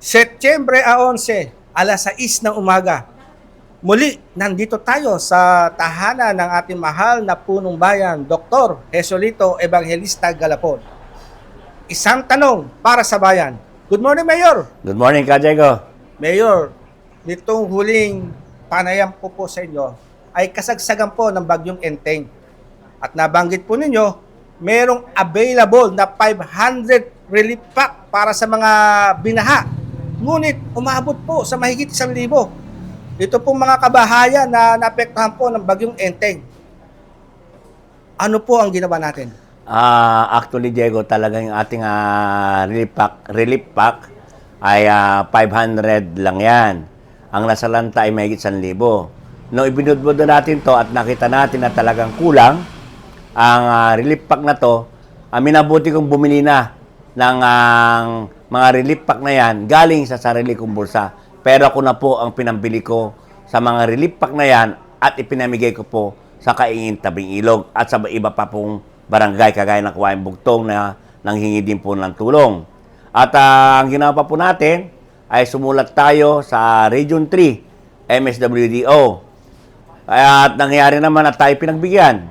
Setyembre 11, alas 6 ng umaga. Muli, nandito tayo sa tahanan ng ating mahal na punong bayan, Dr. Jesolito Evangelista Galapon. Isang tanong para sa bayan. Good morning, Mayor! Good morning, Ka Diego. Mayor, nitong huling panayam po po sa inyo ay kasagsagan po ng bagyong Enteng. At nabanggit po ninyo, merong available na 500 relief pack para sa mga binaha. Ngunit umabot po sa mahigit isang libo. Ito pong mga kabahayan na naapektuhan po ng bagyong Enteng. Ano po ang ginawa natin? Ah, actually, Diego, talagang yung ating ah, relief pack, relief pack ay ah, 500 lang yan. Ang nasa lanta ay mahigit 1,000. Nung ibinudbud na natin to at nakita natin na talagang kulang, ang ah, relief pack na to, ah, minabuti kong bumili na ng ah, mga relief pack na yan galing sa sarili kong bulsa. Pero ako na po ang pinambili ko sa mga relief pack na yan at ipinamigay ko po sa Kaingin Tabing Ilog at sa iba pa pong barangay kagaya ng Kuwain Bugtong na nanghingi din po ng tulong. At ah, ang ginawa po natin ay sumulat tayo sa Region 3, MSWDO. At nangyari naman at tayo pinagbigyan.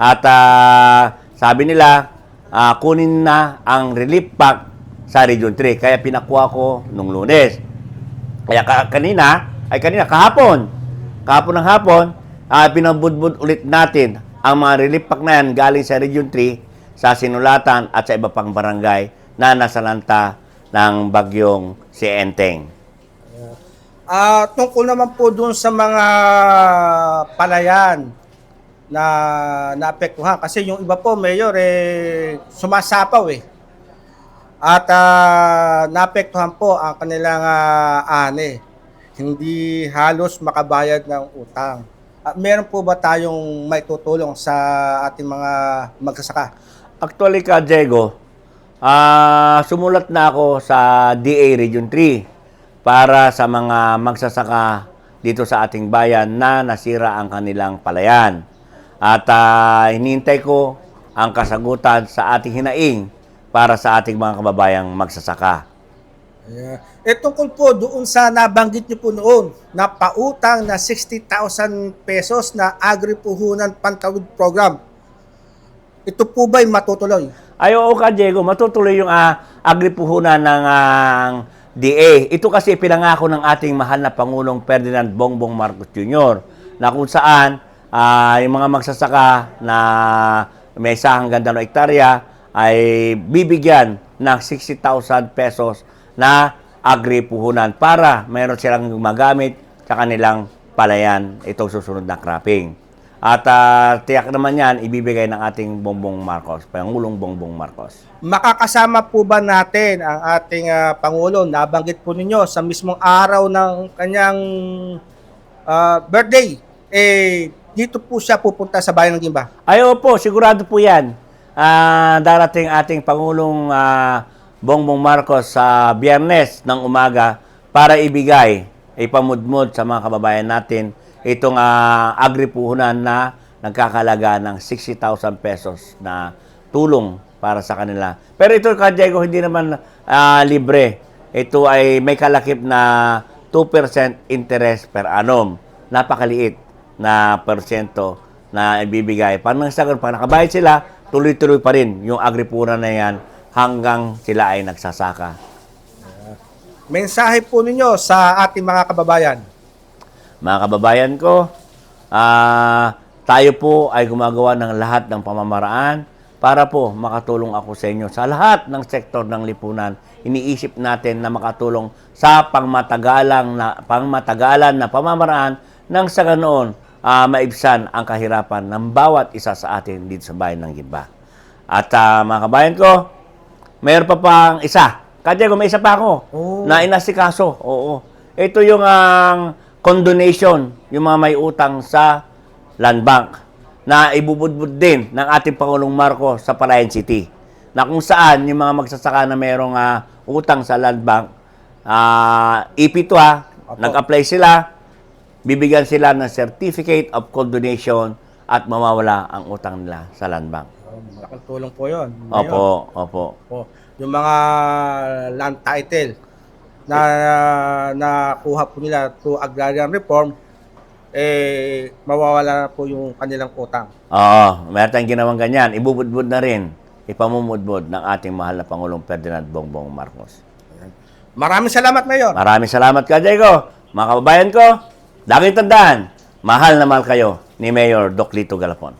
At ah, sabi nila, ah, kunin na ang relief pack sa Region 3. Kaya pinakuha ko nung lunes. Kaya ka- kanina, ay kanina, kahapon, kahapon ng hapon, ah, pinabudbud ulit natin ang mga relief pack na yan galing sa Region 3 sa Sinulatan at sa iba pang barangay na nasa lanta ng bagyong si Enteng. Ah, tungkol naman po dun sa mga palayan na naapektuhan kasi yung iba po mayor eh sumasapaw eh. At ah, naapektuhan po ang kanilang ah, ani. Hindi halos makabayad ng utang. At meron po ba tayong may tutulong sa ating mga magsasaka? Actually ka, Diego, ah, sumulat na ako sa DA Region 3 para sa mga magsasaka dito sa ating bayan na nasira ang kanilang palayan. At ah, hinihintay ko ang kasagutan sa ating hinaing para sa ating mga kababayang magsasaka. Yeah. Eh tungkol po doon sa nabanggit niyo po noon na pautang na 60,000 pesos na agri-puhunan pantawid program. Ito po ba'y matutuloy? Ay, oo ka, Diego. Matutuloy yung uh, agripuhunan ng ah, DA. Ito kasi pinangako ng ating mahal na Pangulong Ferdinand Bongbong Marcos Jr. na kung saan ah, yung mga magsasaka na may isang ganda ng hektarya ay bibigyan ng 60,000 pesos na agripuhunan para mayroon silang magamit sa kanilang palayan itong susunod na cropping. At ah, tiyak naman yan, ibibigay ng ating Bongbong Marcos, Pangulong Bongbong Marcos. Makakasama po ba natin ang ating ah, Pangulo? Nabanggit po ninyo sa mismong araw ng kanyang ah, birthday. Eh, dito po siya pupunta sa bayan ng Gimba. Ay, opo, sigurado po yan. Ah, darating ating Pangulong ah, Bongbong Marcos sa biyernes ng umaga para ibigay, ipamudmod sa mga kababayan natin itong ah, agripuhunan na nagkakalaga ng 60,000 pesos na tulong para sa kanila. Pero ito, Ka Diego, hindi naman ah, libre. Ito ay may kalakip na 2% interest per annum. Napakaliit na porsyento na ibibigay. Pag nang sagot, pag nakabayad sila, tuloy-tuloy pa rin yung agripura na yan hanggang sila ay nagsasaka. Mensahe po ninyo sa ating mga kababayan. Mga kababayan ko, ah, tayo po ay gumagawa ng lahat ng pamamaraan para po makatulong ako sa inyo sa lahat ng sektor ng lipunan. Iniisip natin na makatulong sa pangmatagalang na pangmatagalan na pamamaraan nang sa ganoon ah, maibsan ang kahirapan ng bawat isa sa atin dito sa bayan ng Gimba. At ah, mga kabayan ko, mayroon pa pang isa. Kadiego, may isa pa ako Oh. na inasikaso. Oo. Ito yung ang condonation, yung mga may utang sa land bank na ibubudbud din ng ating Pangulong Marcos sa Palayan City. Na kung saan yung mga magsasaka na mayroong ah, utang sa land bank, ah ipito ha, Opo. nag-apply sila, bibigyan sila ng certificate of condonation at mawawala ang utang nila sa land bank. Malaking tulong po yun. Opo, opo. Po. Yung mga land title. na nakuha po nila to agrarian reform, eh, mawawala na po yung kanilang utang. Oo, meron tayong ginawang ganyan. Ibubudbud na rin, ipamumudbud ng ating mahal na Pangulong Ferdinand Bongbong Marcos. Maraming salamat, Mayor. Maraming salamat ka, Diego. Mga kababayan ko, laging tandaan, mahal na mahal kayo ni Mayor Doc Lito Galapon.